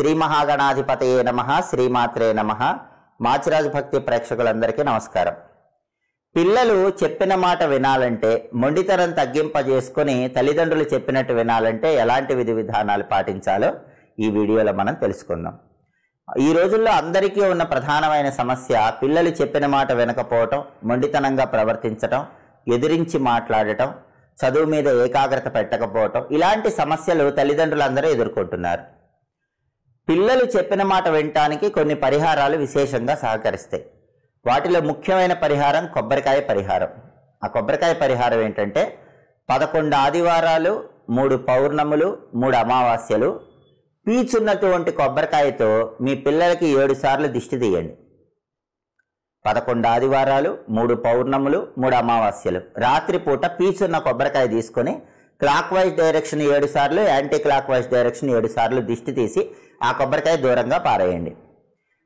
శ్రీ మహాగణాధిపతయే నమ శ్రీమాత్రే నమ. మాచిరాజు భక్తి ప్రేక్షకులందరికీ నమస్కారం. పిల్లలు చెప్పిన మాట వినాలంటే మొండితనం తగ్గింపజేసుకుని తల్లిదండ్రులు చెప్పినట్టు వినాలంటే ఎలాంటి విధి విధానాలు పాటించాలో ఈ వీడియోలో మనం తెలుసుకుందాం. ఈ రోజుల్లో అందరికీ ఉన్న ప్రధానమైన సమస్య పిల్లలు చెప్పిన మాట వినకపోవటం మొండితనంగా ప్రవర్తించటం ఎదిరించి మాట్లాడటం చదువు మీద ఏకాగ్రత పెట్టకపోవటం ఇలాంటి సమస్యలు తల్లిదండ్రులందరూ ఎదుర్కొంటున్నారు. పిల్లలు చెప్పిన మాట వినటానికి కొన్ని పరిహారాలు విశేషంగా సహకరిస్తాయి. వాటిలో ముఖ్యమైన పరిహారం కొబ్బరికాయ పరిహారం. ఆ కొబ్బరికాయ పరిహారం ఏంటంటే పదకొండు ఆదివారాలు మూడు పౌర్ణములు మూడు అమావాస్యలు. పీచున్నటువంటి కొబ్బరికాయతో మీ పిల్లలకి ఏడు సార్లు దిష్టి తీయండి. పదకొండు ఆదివారాలు మూడు పౌర్ణములు మూడు అమావాస్యలు. రాత్రిపూట పీచున్న కొబ్బరికాయ తీసుకొని క్లాక్ వైజ్ డైరెక్షన్ ఏడు సార్లు యాంటీ క్లాక్ వైజ్ డైరెక్షన్ ఏడు సార్లు దిష్టి తీసి ఆ కొబ్బరికాయ దూరంగా పారేయండి.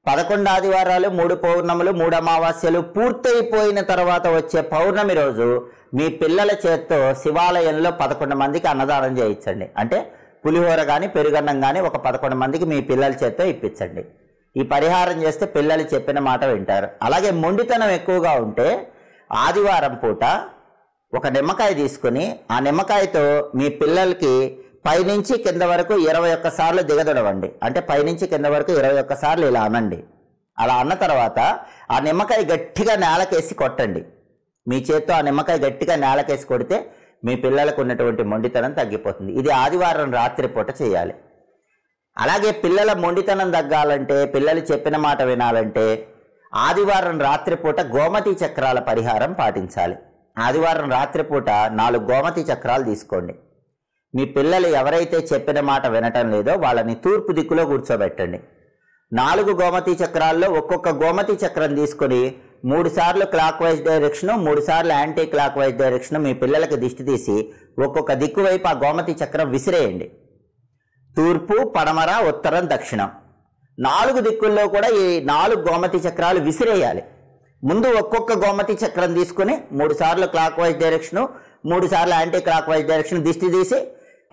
పదకొండు ఆదివారాలు మూడు పౌర్ణములు మూడు అమావాస్యలు పూర్తయిపోయిన తర్వాత వచ్చే పౌర్ణమి రోజు మీ పిల్లల చేత్తో శివాలయంలో పదకొండు మందికి అన్నదానం చేయించండి. అంటే పులిహోర కానీ పెరుగన్నం కానీ ఒక పదకొండు మందికి మీ పిల్లల చేత్తో ఇప్పించండి. ఈ పరిహారం చేస్తే పిల్లలు చెప్పిన మాట వింటారు. అలాగే మొండితనం ఎక్కువగా ఉంటే ఆదివారం పూట ఒక నిమ్మకాయ తీసుకుని ఆ నిమ్మకాయతో మీ పిల్లలకి పైనుంచి కింద వరకు ఇరవై ఒక్క సార్లు దిగదొడవండి. అంటే పైనుంచి కింద వరకు ఇరవై ఒక్క సార్లు ఇలా అనండి. అలా అన్న తర్వాత ఆ నిమ్మకాయ గట్టిగా నేలకేసి కొట్టండి. మీ చేత్తో ఆ నిమ్మకాయ గట్టిగా నేలకేసి కొడితే మీ పిల్లలకు ఉన్నటువంటి మొండితనం తగ్గిపోతుంది. ఇది ఆదివారం రాత్రిపూట చేయాలి. అలాగే పిల్లల మొండితనం తగ్గాలంటే పిల్లలు చెప్పిన మాట వినాలంటే ఆదివారం రాత్రిపూట గోమతి చక్రాల పరిహారం పాటించాలి. ఆదివారం రాత్రిపూట నాలుగు గోమతి చక్రాలు తీసుకోండి. మీ పిల్లలు ఎవరైతే చెప్పిన మాట వినటం లేదో వాళ్ళని తూర్పు దిక్కులో కూర్చోబెట్టండి. నాలుగు గోమతి చక్రాల్లో ఒక్కొక్క గోమతి చక్రం తీసుకొని మూడుసార్లు క్లాక్ వైజ్ డైరెక్షన్ మూడు సార్లు యాంటీ క్లాక్ వైజ్ డైరెక్షన్ మీ పిల్లలకు దిష్టి తీసి ఒక్కొక్క దిక్కు వైపు ఆ గోమతి చక్రం విసిరేయండి. తూర్పు పడమర ఉత్తరం దక్షిణం. నాలుగు దిక్కుల్లో కూడా ఈ నాలుగు గోమతి చక్రాలు విసిరేయాలి. ముందు ఒక్కొక్క గోమతి చక్రం తీసుకుని మూడు సార్లు క్లాక్ వైజ్ డైరెక్షన్ మూడు సార్లు యాంటీ క్లాక్ వైజ్ డైరెక్షన్ దిష్టి తీసి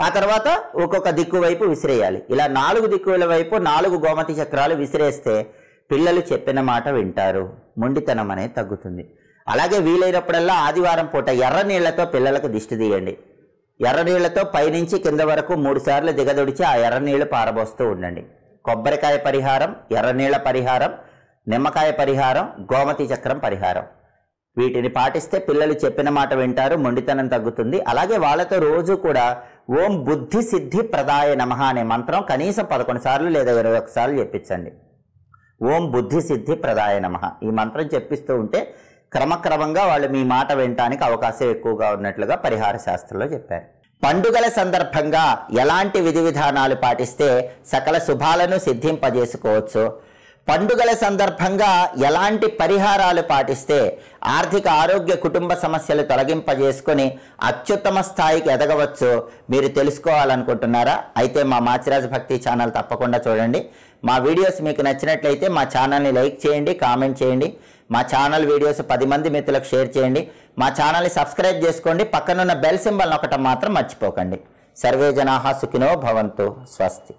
ఆ తర్వాత ఒక్కొక్క దిక్కు వైపు విసిరేయాలి. ఇలా నాలుగు దిక్కుల వైపు నాలుగు గోమతి చక్రాలు విసిరేస్తే పిల్లలు చెప్పిన మాట వింటారు. మొండితనం అనేది తగ్గుతుంది. అలాగే వీలైనప్పుడల్లా ఆదివారం పూట ఎర్ర నీళ్ళతో పిల్లలకు దిష్టి తీయండి. ఎర్ర నీళ్ళతో పైనుంచి కింద వరకు మూడు సార్లు దిగదొడిచి ఆ ఎర్ర నీళ్ళు పారబోస్తూ ఉండండి. కొబ్బరికాయ పరిహారం ఎర్ర నీళ్ళ పరిహారం నిమ్మకాయ పరిహారం గోమతి చక్రం పరిహారం. వీటిని పాటిస్తే పిల్లలు చెప్పిన మాట వింటారు మొండితనం తగ్గుతుంది. అలాగే వాళ్ళతో రోజు కూడా ఓం బుద్ధి సిద్ధి ప్రదాయ నమ అనే మంత్రం కనీసం పదకొండు సార్లు లేదా ఇరవై ఒకసార్లు సార్లు చెప్పించండి. ఓం బుద్ధి సిద్ధి ప్రదాయ నమ. ఈ మంత్రం చెప్పిస్తూ ఉంటే క్రమక్రమంగా వాళ్ళు మీ మాట వినటానికి అవకాశం ఎక్కువగా ఉన్నట్లుగా పరిహార శాస్త్రంలో చెప్పారు. పండుగల సందర్భంగా ఎలాంటి విధి విధానాలు పాటిస్తే సకల శుభాలను సిద్ధింపజేసుకోవచ్చు? పండుగల సందర్భంగా ఎలాంటి పరిహారాలు పాటిస్తే ఆర్థిక ఆరోగ్య కుటుంబ సమస్యలు తొలగింపజేసుకొని అత్యుత్తమ స్థాయికి ఎదగవచ్చు? మీరు తెలుసుకోవాలనుకుంటున్నారా? అయితే మా మాచిరాజ భక్తి ఛానల్ తప్పకుండా చూడండి. మా వీడియోస్ మీకు నచ్చినట్లయితే మా ఛానల్ని లైక్ చేయండి కామెంట్ చేయండి. మా ఛానల్ వీడియోస్ పది మంది మిత్రులకు షేర్ చేయండి. మా ఛానల్ని సబ్స్క్రైబ్ చేసుకోండి. పక్కనున్న బెల్ సింబల్ నొక్కటం మాత్రం మర్చిపోకండి. సర్వే జనాహ సుఖినో భవంతు. స్వస్తి.